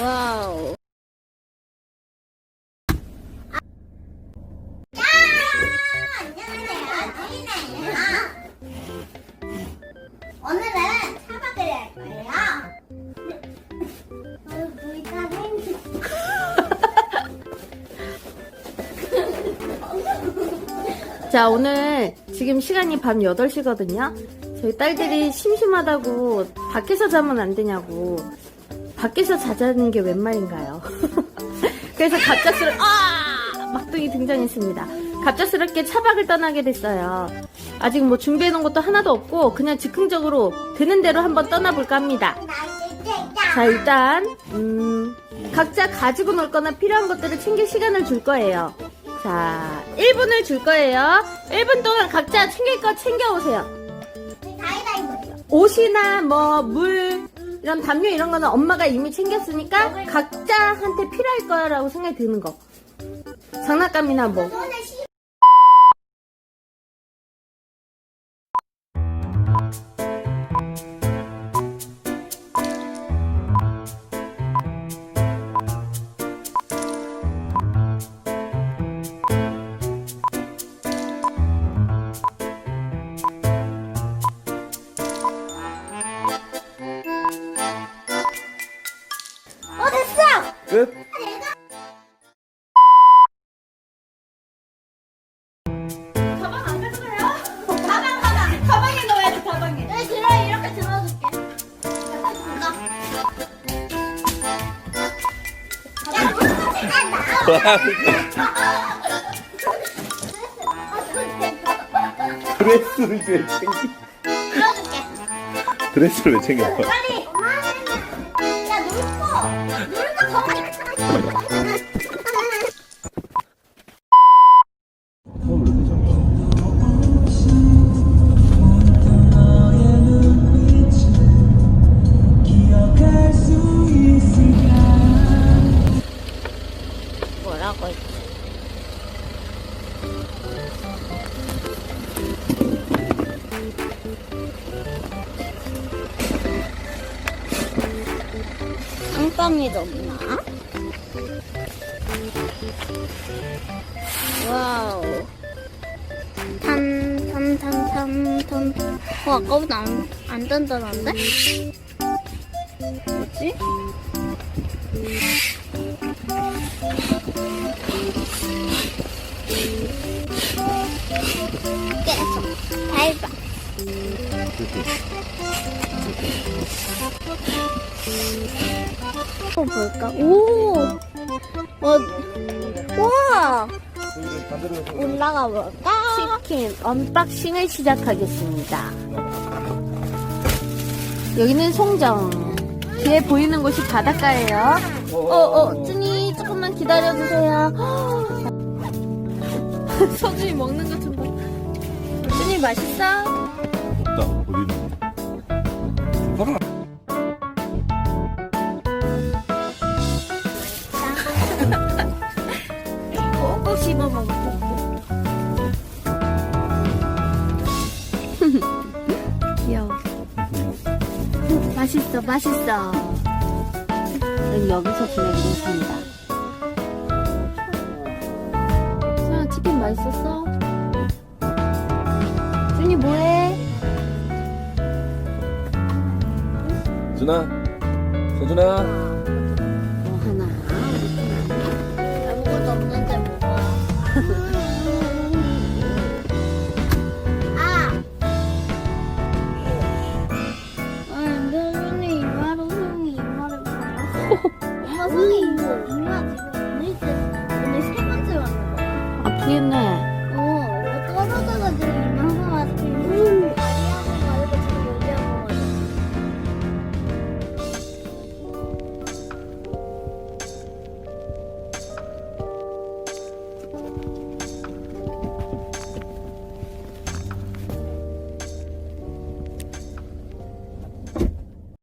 와우. 오늘은 차박을 할 거예요. 어, 물가 생기. 자, 오늘 지금 시간이 밤 8시거든요. 저희 딸들이 심심하다고 밖에서 자면 안 되냐고. 밖에서 자자는 게 웬 말인가요? 그래서 갑작스럽, 아! 막둥이 등장했습니다. 갑작스럽게 차박을 떠나게 됐어요. 아직 뭐 준비해 놓은 것도 하나도 없고, 그냥 즉흥적으로 되는 대로 한번 떠나볼까 합니다. 자, 일단, 음, 각자 가지고 놀 거나 필요한 것들을 챙길 시간을 줄 거예요. 자, 1분을 줄 거예요. 1분 동안 각자 챙길 거 챙겨오세요. 옷이나 뭐, 물, 이런 담요 이런 거는 엄마가 이미 챙겼으니까 각자한테 필요할 거라고 생각이 드는 거. 장난감이나 뭐. 손에 시. 끝? 가방 안 가져가요? 가방 가방 가방에 넣어야지 가방에. 네 이렇게 들어줄게. 드레스를 왜 챙기? 들어줄게. 드레스를 왜 챙겨? 빨리. 뭐라고 했지? 빵빵이 없나? 와우. 탐, 탐, 탐, 탐, 탐. 어, 아까보다 안, 안 단단한데? 뭐지? 깨서. 밟아. 또 볼까? 오! 와, 와! 올라가 볼까? 치킨 언박싱을 시작하겠습니다. 여기는 송정. 뒤에 보이는 곳이 바닷가예요. 어, 어, 쭈니, 조금만 기다려주세요. 서준이 먹는 것 좀 봐. 쭈니 맛있어? 없다. 어디는? 귀여워. 맛있어, 맛있어. 저는 여기서 지내겠습니다. 소연아, 치킨 맛있었어? 준이 뭐해? 준아, 서준아. 이마, 지금 오늘 때 오늘 세 번째 왔는 거야. 아프겠네.